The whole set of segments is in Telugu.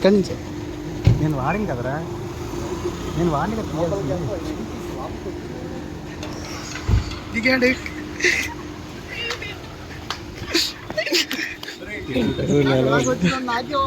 ఇక్కడి నుంచే. నేను వాడింది కదరా? నేను వాడిని కదా. దిగాడు. అయ్యో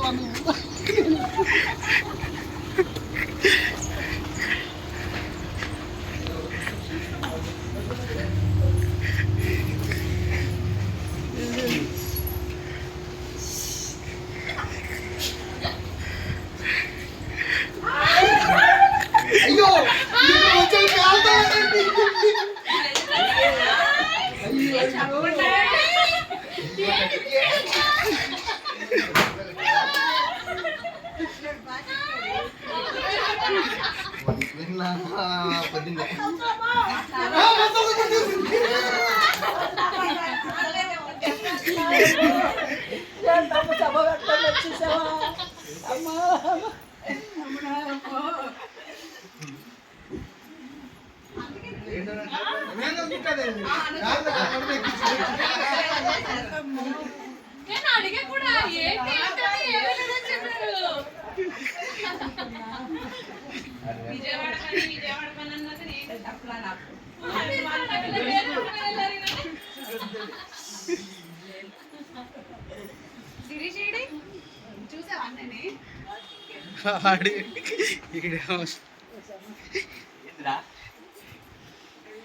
అమ్మా. నేను అడిగే కూడా ఏంటి ఏంటని ఏమీ చెప్పారు? విజయవాడ పని విజయవాడ పని అన్నది నేను తప్పులా నాకు. శిరీష్ ఏడి? చూసావా అన్నని